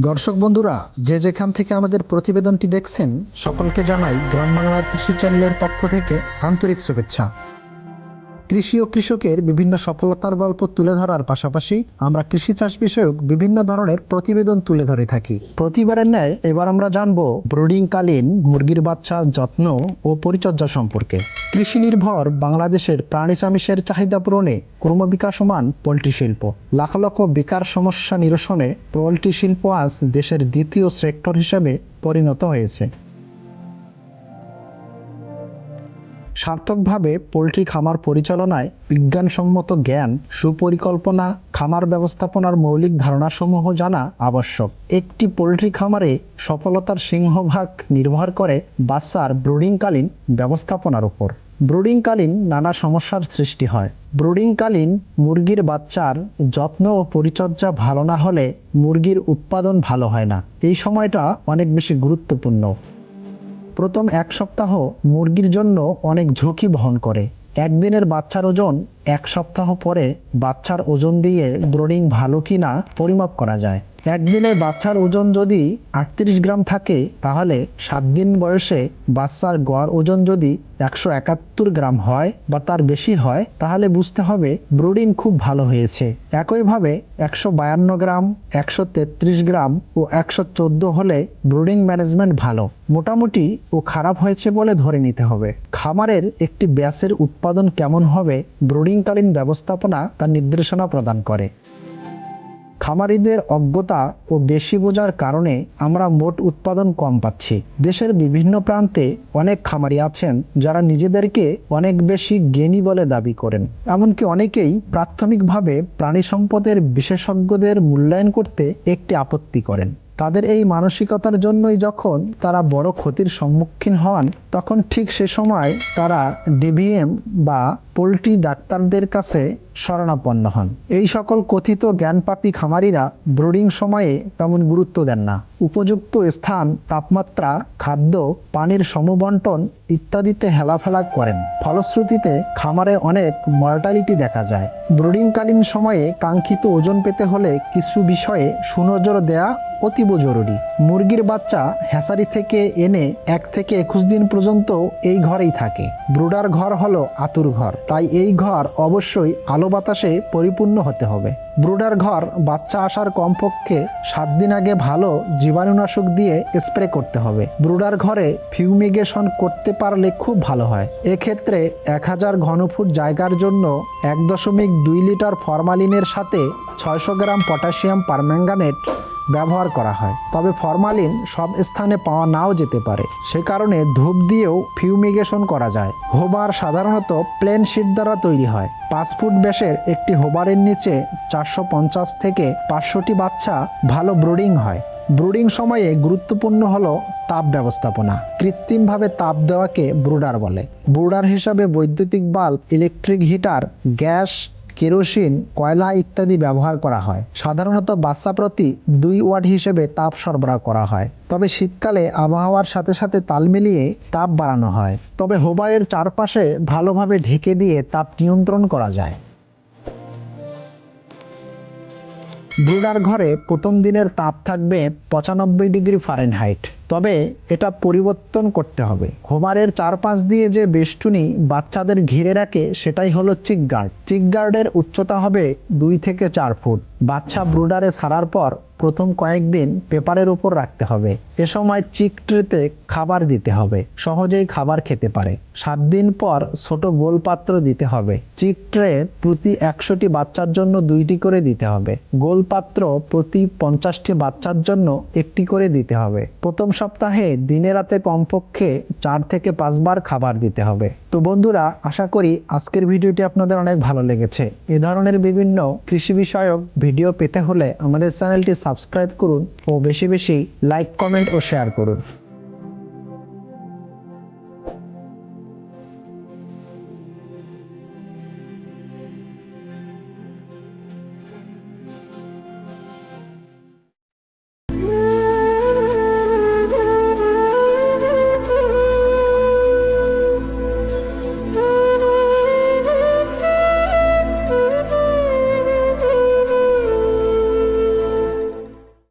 দর্শক বন্ধুরা, যে যেখান থেকে আমাদের প্রতিবেদনটি দেখছেন, সকলকে জানাই গ্রাম বাংলার কৃষি চ্যানেলের পক্ষ থেকে আন্তরিক শুভেচ্ছা। কৃষি ও কৃষকের বিভিন্ন সফলতার গল্প তুলে ধরার পাশাপাশি আমরা কৃষি চাষ বিষয়ক বিভিন্ন ধরনের প্রতিবেদন তুলে ধরে থাকি। প্রতিবারের ন্যায় এবার আমরা জানব ব্রুডিংকালীন মুরগির বাচ্চার যত্ন ও পরিচর্যা সম্পর্কে। কৃষি নির্ভর বাংলাদেশের প্রাণী চামিষের চাহিদা পূরণে ক্রমবিকাশমান পোলট্রি শিল্প। লাখ লক্ষ বেকার সমস্যা নিরসনে পোলট্রি শিল্প আজ দেশের দ্বিতীয় সেক্টর হিসেবে পরিণত হয়েছে। সার্থকভাবে পোলট্রি খামার পরিচালনায় বিজ্ঞানসম্মত জ্ঞান, সুপরিকল্পনা, খামার ব্যবস্থাপনার মৌলিক ধারণাসমূহ জানা আবশ্যক। একটি পোলট্রি খামারে সফলতার সিংহভাগ নির্ভর করে বাচ্চার ব্রুডিংকালীন ব্যবস্থাপনার উপর। ব্রুডিংকালীন নানা সমস্যার সৃষ্টি হয়। ব্রুডিংকালীন মুরগির বাচ্চার যত্ন ও পরিচর্যা ভালো না হলে মুরগির উৎপাদন ভালো হয় না। এই সময়টা অনেক বেশি গুরুত্বপূর্ণ। প্রথম এক সপ্তাহ মুরগির জন্য অনেক ঝুঁকি বহন করে। একদিনের বাচ্চার ওজন এক সপ্তাহ পরে বাচ্চার ওজন দিয়ে ব্রোডিং ভালো কি না পরিমাপ করা যায়। একদিনে বাচ্চার ওজন যদি আটত্রিশ গ্রাম থাকে, তাহলে সাত দিন বয়সে বাচ্চার গড় ওজন যদি একশো একাত্তর গ্রাম হয় বা তার বেশি হয়, তাহলে বুঝতে হবে ব্রুডিং খুব ভালো হয়েছে। একইভাবে একশো বায়ান্ন গ্রাম, একশো তেত্রিশ গ্রাম ও একশো চোদ্দ হলে ব্রুডিং ম্যানেজমেন্ট ভালো। মোটামুটি ও খারাপ হয়েছে বলে ধরে নিতে হবে। খামারের একটি ব্যাসের উৎপাদন কেমন হবে, ব্রুডিংকালীন ব্যবস্থাপনা তার নির্দেশনা প্রদান করে। খামারিদের অজ্ঞতা ও বেশি বোঝার কারণে আমরা মোট উৎপাদন কম পাচ্ছি। দেশের বিভিন্ন প্রান্তে অনেক খামারি আছেন যারা নিজেদেরকে অনেক বেশি জ্ঞানী বলে দাবি করেন। এমনকি অনেকেই প্রাথমিকভাবে প্রাণী সম্পদের বিশেষজ্ঞদের মূল্যায়ন করতে একটি আপত্তি করেন। তাদের এই মানসিকতার জন্যই যখন তারা বড় ক্ষতির সম্মুখীন হন, তখন ঠিক সে সময় তারা ডিবিএম বা পোলট্রি ডাক্তারদের কাছে শরণাপন্ন হন। এই সকল কথিত জ্ঞানপাপী খামারিরা ব্রুডিং সময়ে তেমন গুরুত্ব দেন না। উপযুক্ত স্থান, তাপমাত্রা, খাদ্য, পানির সমবন্টন ইত্যাদিতে হেলাফেলা করেন। ফলশ্রুতিতে খামারে অনেক মর্টালিটি দেখা যায়। ব্রুডিংকালীন সময়ে কাঙ্ক্ষিত ওজন পেতে হলে কিছু বিষয়ে সুনজর দেয়া অতীব জরুরি। মুরগির বাচ্চা হ্যাসারি থেকে এনে এক থেকে একুশ দিন পর্যন্ত এই ঘরেই থাকে। ব্রুডার ঘর হলো আতুর ঘর। তাই এই ঘর অবশ্যই আলো বাতাসে পরিপূর্ণ হতে হবে। ব্রুডার ঘর বাচ্চা আসার কমপক্ষে সাত দিন আগে ভালো জীবাণুনাশক দিয়ে স্প্রে করতে হবে। ব্রুডার ঘরে ফিউমিগেশন করতে পারলে খুব ভালো হয়। এক্ষেত্রে এক হাজার ঘনফুট জায়গার জন্য এক দশমিক দুই লিটার ফরমালিনের সাথে ছয়শো গ্রাম পটাশিয়াম পারম্যাঙ্গানেট ব্যবহার করা হয়। তবে ফরমালিন সব স্থানে পাওয়া নাও যেতে পারে। সে কারণে ধূপ দিয়েও ফিউমিগেশন করা যায়। হোবার সাধারণত প্লেন শিট দ্বারা তৈরি হয়। পাঁচ ফুট ব্যাসের একটি হোবারের নিচে চারশো পঞ্চাশ থেকে পাঁচশোটি বাচ্চা ভালো ব্রুডিং হয়। ব্রুডিং সময়ে গুরুত্বপূর্ণ হলো তাপ ব্যবস্থাপনা। কৃত্রিমভাবে তাপ দেওয়াকে ব্রুডার বলে। ব্রুডার হিসাবে বৈদ্যুতিক bulb, electric heater, gas kerosene, কয়লা ইত্যাদি ব্যবহার করা হয়। সাধারণত বাচ্চা প্রতি দুই ওয়াট হিসেবে তাপ সরবরাহ করা হয়। তবে শীতকালে আবহাওয়ার সাথে সাথে তাল মিলিয়ে তাপ বাড়ানো হয়। তবে হোবারের চারপাশে ভালোভাবে ঢেকে দিয়ে তাপ নিয়ন্ত্রণ করা যায়। ব্রুডার ঘরে প্রথম দিনের তাপ থাকবে পঁচানব্বই ডিগ্রি ফারেনহাইট। তবে এটা পরিবর্তন করতে হবে। হোমারের চারপাশ দিয়ে যে বেষ্টনী বাচ্চাদের ঘিরে রাখে, সেটাই হলো চিকগার্ড। চিকগার্ডের চিক গার্ডের উচ্চতা হবে দুই থেকে চার ফুট। বাচ্চা ব্রুডারে ছাড়ার পর প্রথম কয়েকদিন পেপারের উপর রাখতে হবে। এ সময় চিক ট্রেতে খাবার দিতে হবে। সহজেই খাবার খেতে পারে। সাত দিন পর ছোট গোল পাত্র দিতে হবে। চিক ট্রে প্রতি একশোটি বাচ্চার জন্য দুইটি করে দিতে হবে। গোল পাত্র প্রতি পঞ্চাশটি বাচ্চার জন্য একটি করে দিতে হবে। প্রথম সপ্তাহে দিনে রাতে কমপক্ষে চার থেকে পাঁচবার খাবার দিতে হবে। তো বন্ধুরা, আশা করি আজকের ভিডিওটি আপনাদের অনেক ভালো লেগেছে। এ ধরনের বিভিন্ন কৃষি বিষয়ক ভিডিও পেতে হলে আমাদের চ্যানেলটি সাবস্ক্রাইব করুন ও বেশি বেশি লাইক কমেন্ট ও শেয়ার করুন।